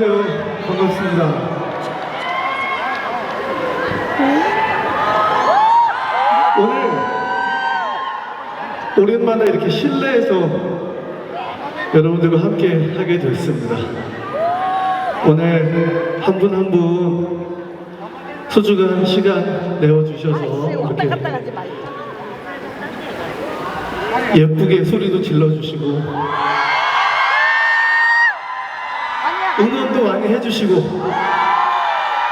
안녕하세요 반갑습니다 오늘 오랜만에 이렇게 실내에서 여러분들과 함께 하게 됐습니다 오늘 한 분 한 분 소중한 시간 내어주셔서 이렇게. 예쁘게 소리도 질러주시고 해주시고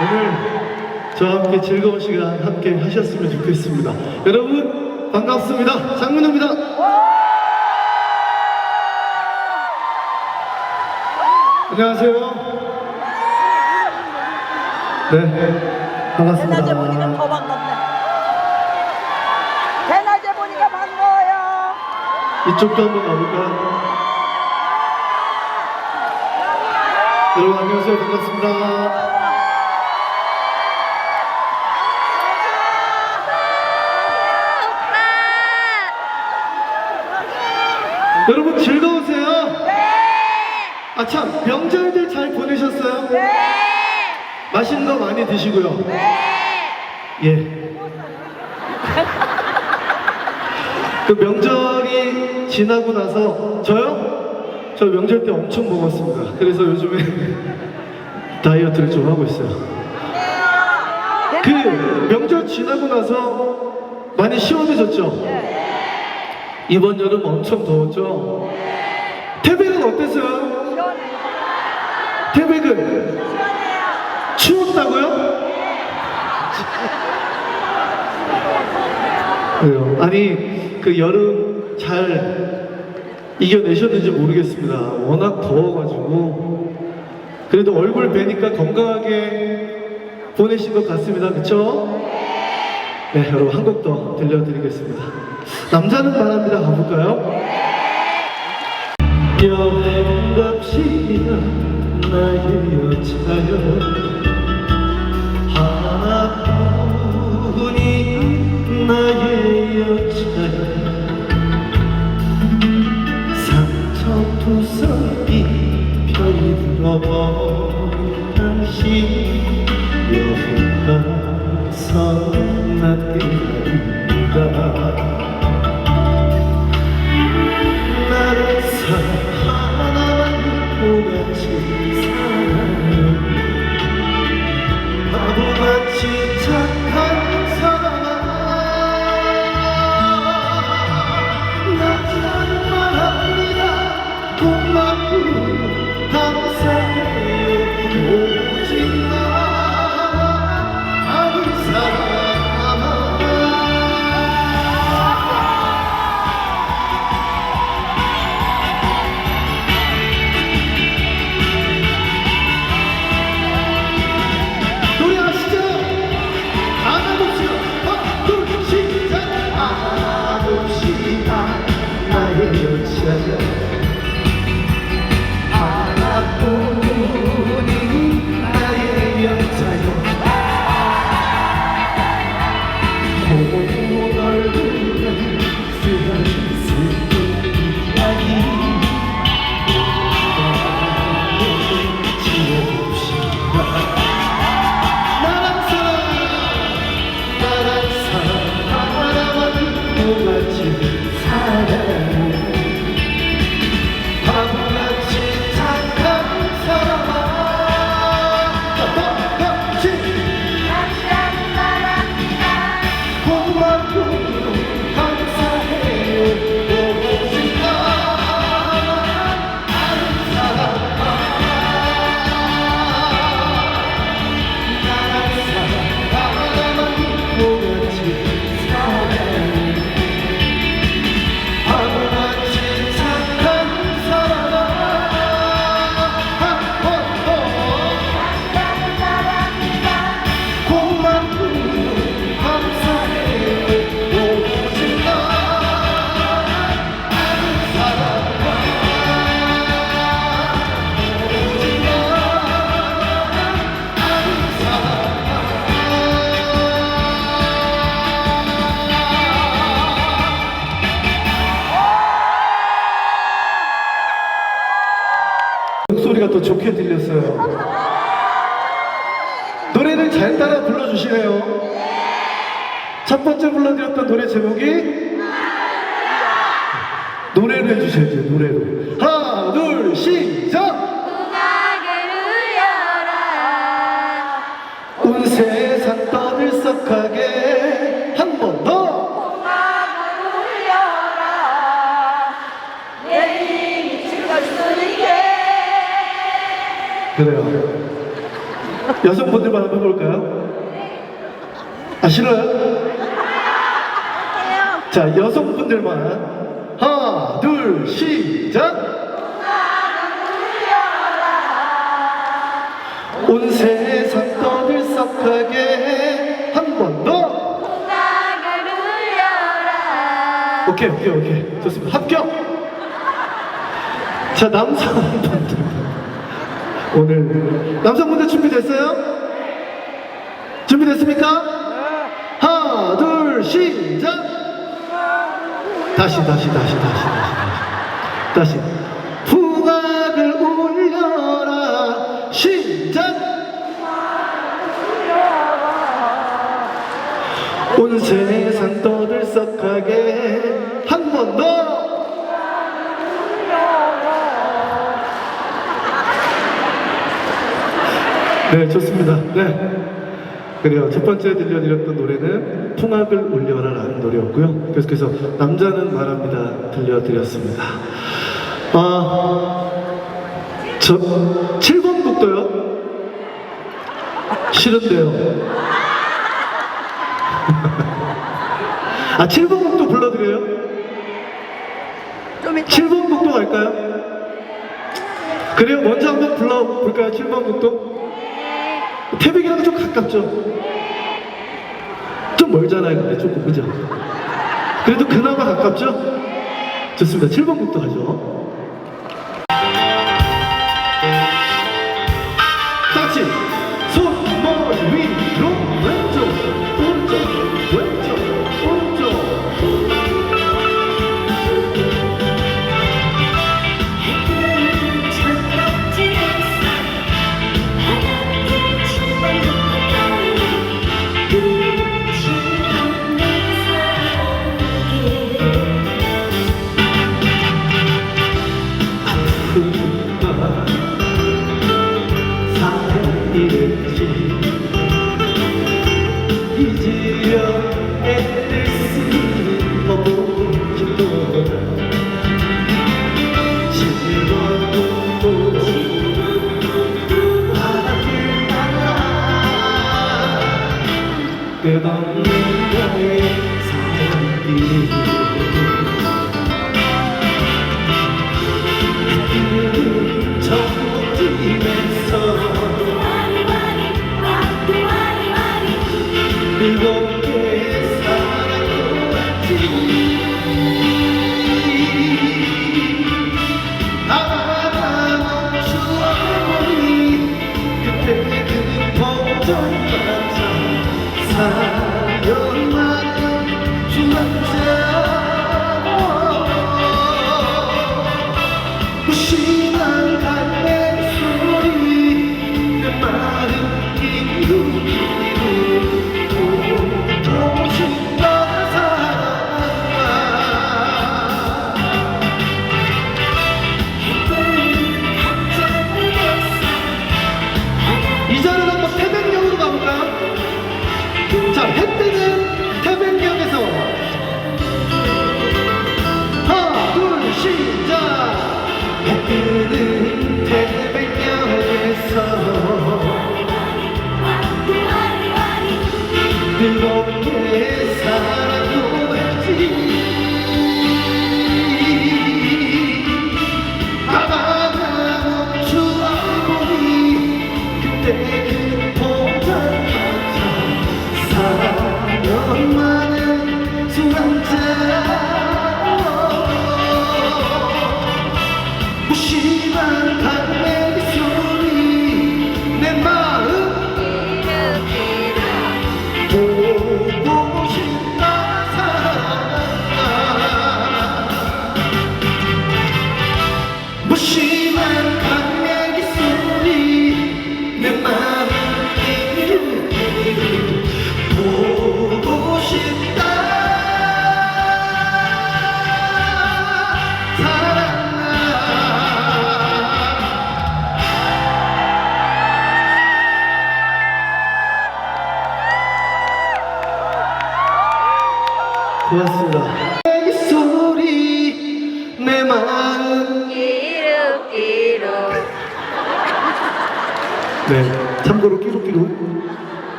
오늘 저와 함께 즐거운 시간 함께 하셨으면 좋겠습니다. 여러분 반갑습니다. 장문호입니다. 안녕하세요. 네, 반갑습니다. 대낮에 보니까 더 반갑네. 대낮에 보니까 반가워요. 이쪽도 한번 가볼까요? 여러분 안녕하세요. 반갑습니다. 여러분 즐거우세요? 네. 아참 명절들 잘 보내셨어요? 네. 맛있는 거 많이 드시고요. 네. 예. 그 명절이 지나고 나서 저요? 저 명절 때 엄청 먹었습니다. 그래서 요즘에 다이어트를 좀 하고 있어요. 그 명절 지나고 나서 많이 시원해졌죠? 이번 여름 엄청 더웠죠? 태백은 어땠어요? 태백은 추웠다고요? 아니 그 여름 잘 이겨내셨는지 모르겠습니다. 워낙 더워가지고 그래도 얼굴 뵈니까 건강하게 보내신 것 같습니다. 그쵸? 네, 여러분 한 곡 더 들려드리겠습니다. 남자는 말합니다. 가볼까요? 여행 갑시다 나의 여자여 별 불러드렸던 노래 제목이 노래로 해주셔야죠. 노래로. 하나, 둘, 시작. 온 세상 떠들썩하게 한 번 더. 그래요. 여성분들만 한번 해볼까요? 아, 싫어요? 자, 여성분들만. 하나, 둘, 시작! 온 세상 떠들썩하게 한 번 더! 오케이, 오케이, 오케이. 좋습니다. 합격! 자, 남성분들. 오늘 남성분들 준비됐어요? 준비됐습니까? 하나, 둘, 시작! 다시, 다시, 다시, 다시, 다시, 다시. 풍악을 울려라. 시작! 온 세상 떠들썩하게 한 번 더! 네, 좋습니다. 네. 그래요. 첫 번째 들려드렸던 노래는 풍악을 울려라라는 노래였고요. 계속해서 남자는 말합니다 들려드렸습니다. 아, 저 7번 곡도요. 싫은데요. 아, 7번 곡도 불러드려요? 좀좀 이따. 7번 국도 갈까요? 그래요? 먼저 한번 불러볼까요? 7번 국도? 태백이랑 좀 가깝죠? 좀 멀잖아요, 근데 조금, 그죠? 그래도 그나마 가깝죠? 좋습니다. 7번 국도 가죠. 그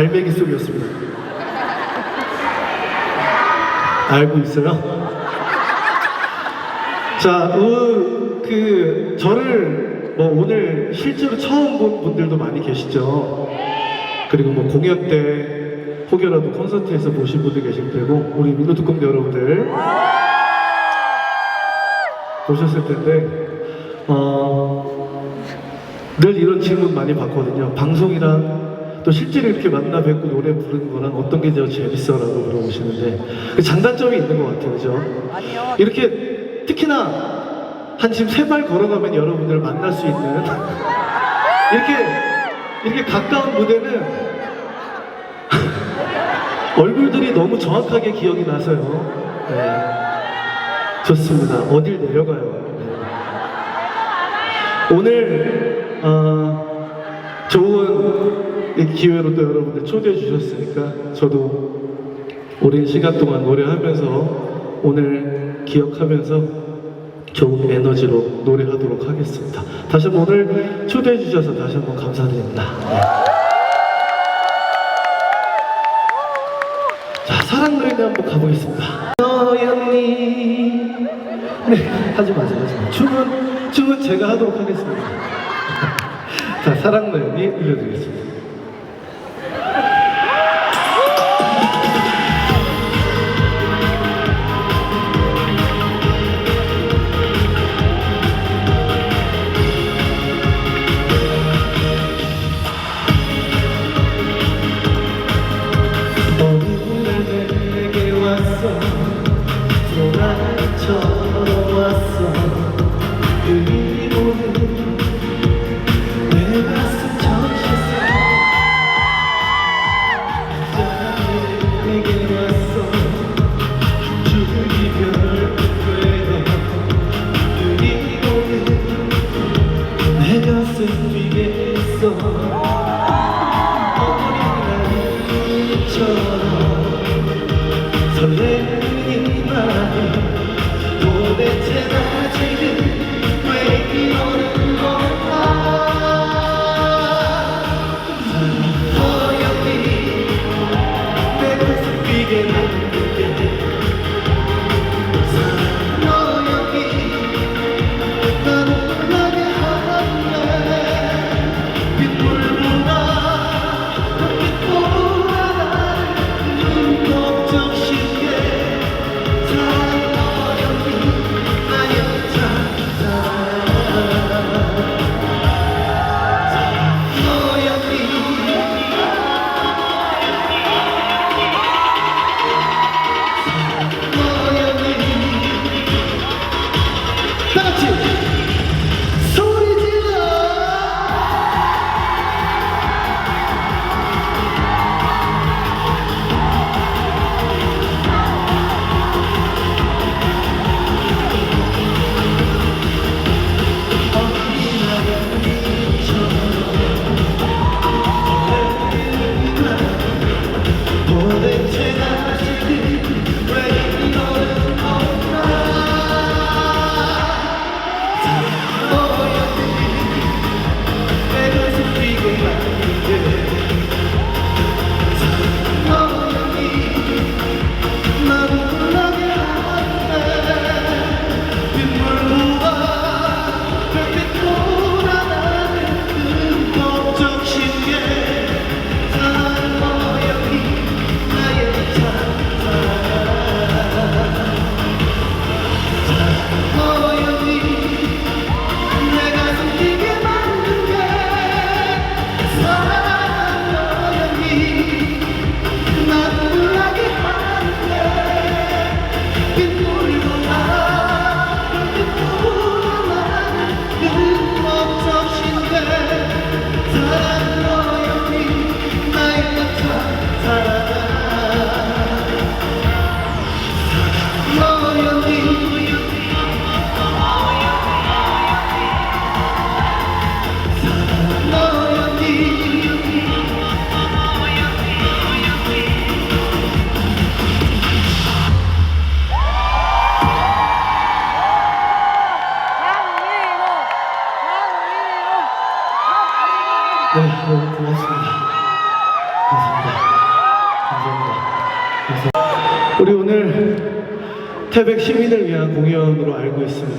갈매기 소리였습니다. 알고 있어요? 자, 그, 그 저를 뭐 오늘 실제로 처음 본 분들도 많이 계시죠. 그리고 뭐 공연 때 혹여라도 콘서트에서 보신 분들 계실 테고 우리 민노특공대 여러분들 보셨을 텐데 어, 늘 이런 질문 많이 받거든요. 방송이랑 또 실제로 이렇게 만나 뵙고 노래 부르는 거랑 어떤 게 더 재밌어? 라고 물어보시는데 그 장단점이 있는 것 같아요. 그죠? 아니요. 이렇게 특히나 한 지금 세 발 걸어가면 여러분들 만날 수 있는 이렇게 이렇게 가까운 무대는 얼굴들이 너무 정확하게 기억이 나서요. 네. 좋습니다. 어딜 내려가요. 네. 오늘 어, 좋은 이 기회로 또 여러분들 초대해 주셨으니까 저도 오랜 시간 동안 노래하면서 오늘 기억하면서 좋은 에너지로 노래하도록 하겠습니다. 다시 한번 오늘 초대해 주셔서 다시 한번 감사드립니다. 네. 자, 사랑 노래를 한번 가보겠습니다. 너였니 네, 하지 마세요, 하지 마세요. 춤은, 춤은 제가 하도록 하겠습니다. 자, 사랑 나연이 들려드리겠습니다.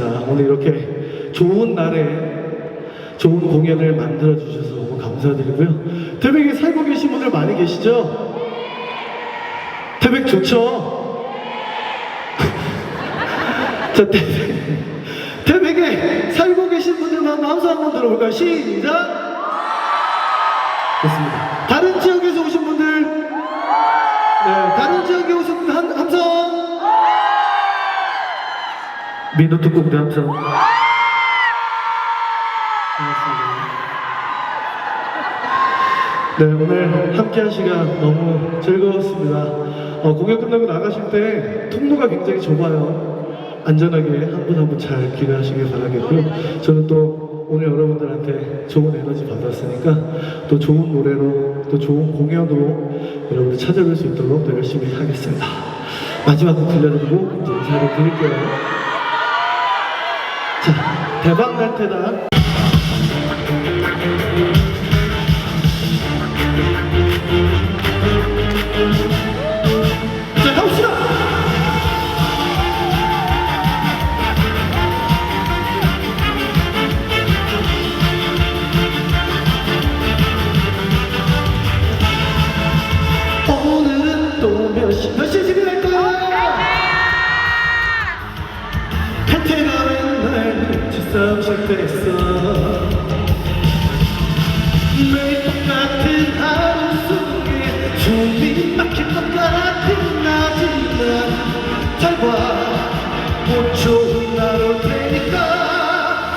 있습니다. 오늘 이렇게 좋은 날에 좋은 공연을 만들어 주셔서 너무 감사드리고요. 태백에 살고 계신 분들 많이 계시죠? 태백 좋죠? 자, 태백. 태백에 살고 계신 분들만 마음소 한번 들어볼까요? 시작! 좋습니다. 특공대 함성. 반갑습니다. 네, 오늘 함께 한 시간 너무 즐거웠습니다. 어, 공연 끝나고 나가실 때 통로가 굉장히 좁아요. 안전하게 한 분 한 분 잘 귀가하시길 바라겠고요. 저는 또 오늘 여러분들한테 좋은 에너지 받았으니까 또 좋은 노래로 또 좋은 공연으로 여러분들 찾아뵐 수 있도록 더 열심히 하겠습니다. 마지막 곡 들려드리고 이제 인사를 드릴게요. 자, 대박 날 테다.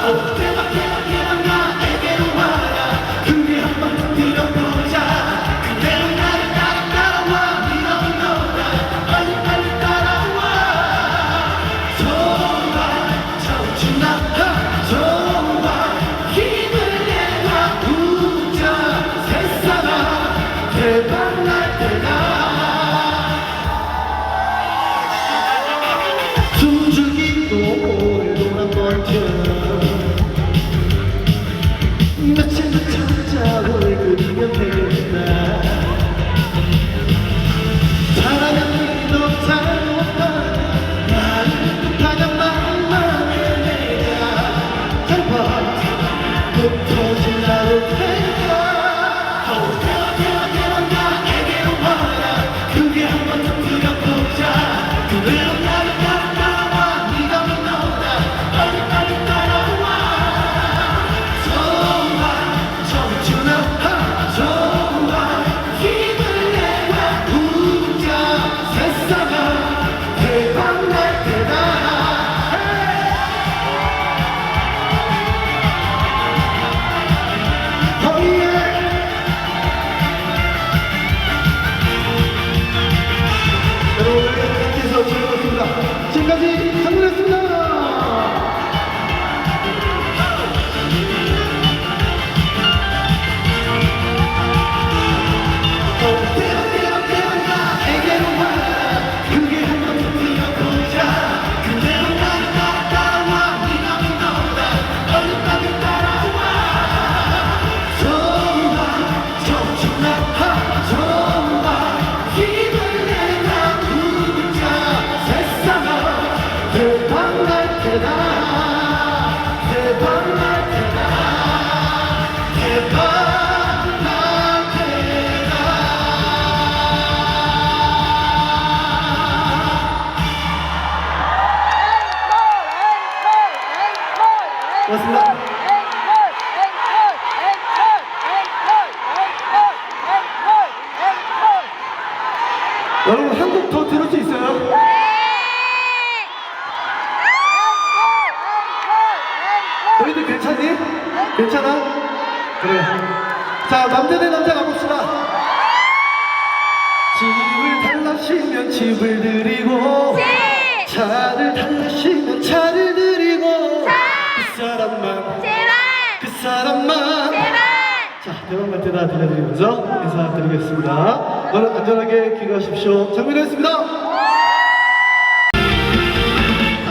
Oh. 함께 한번 좀 두렵고 웃자 그 외롭 나 타시면 집을 드리고 집! 네. 차를 타시면 차를 드리고 차! 그 사람만 제발! 그 사람만 제발! 자 여러분만 대답 들려드리면서 인사드리겠습니다 여러분 안전하게 귀가하십시오 장민호였습니다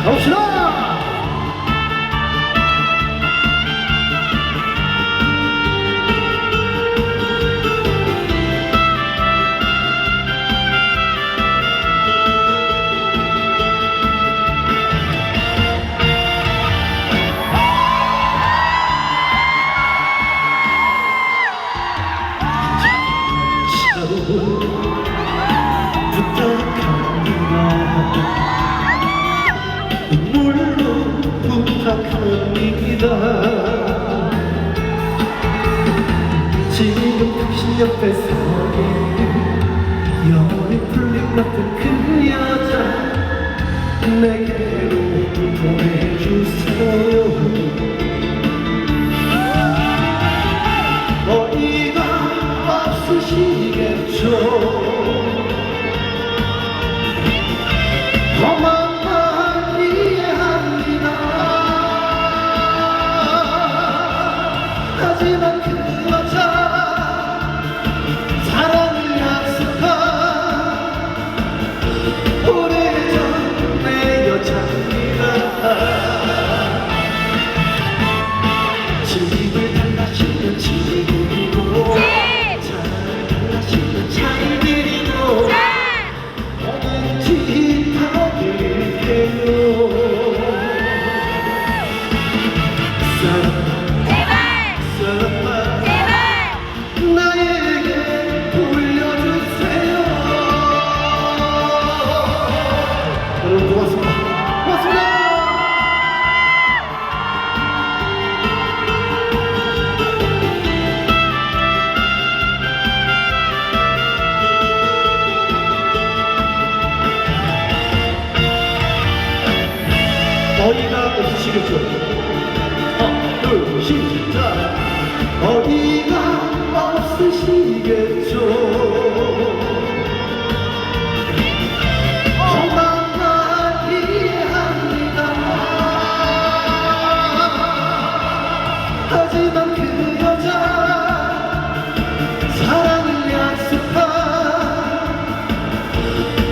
가봅시다 옆에 서 있는 영원히 풀림 같은 그 여자. 내게로 보내주세요 하지만 그 여자 사랑을 약속한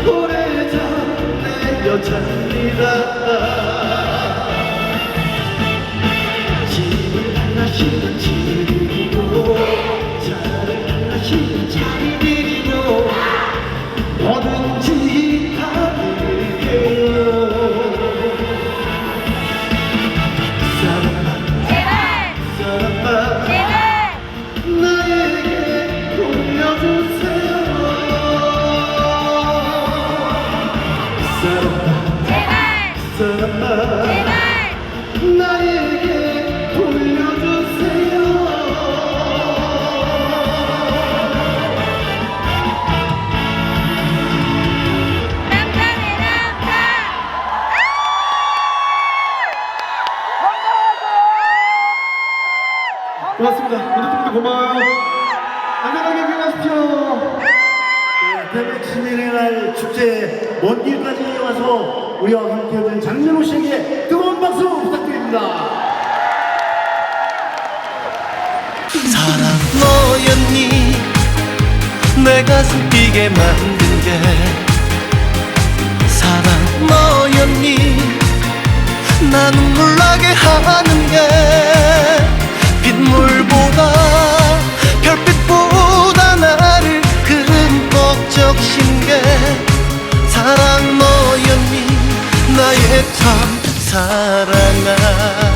오래전 내 여자입니다. 집을 집을 드리고 고맙습니다. 분들 고마워요. 안전하게 귀가하십시오. 태백 시민의 날 축제 먼 길까지 와서 우리와 함께해준 장민호 씨에게 뜨거운 박수 부탁드립니다. 사랑 너였니 내 가슴 뛰게 만든 게 사랑 너였니 나 눈물 나게 하는 게 빗물보다 별빛보다 나를 흠뻑 적신 게 사랑 너였니? 나의 참 사랑아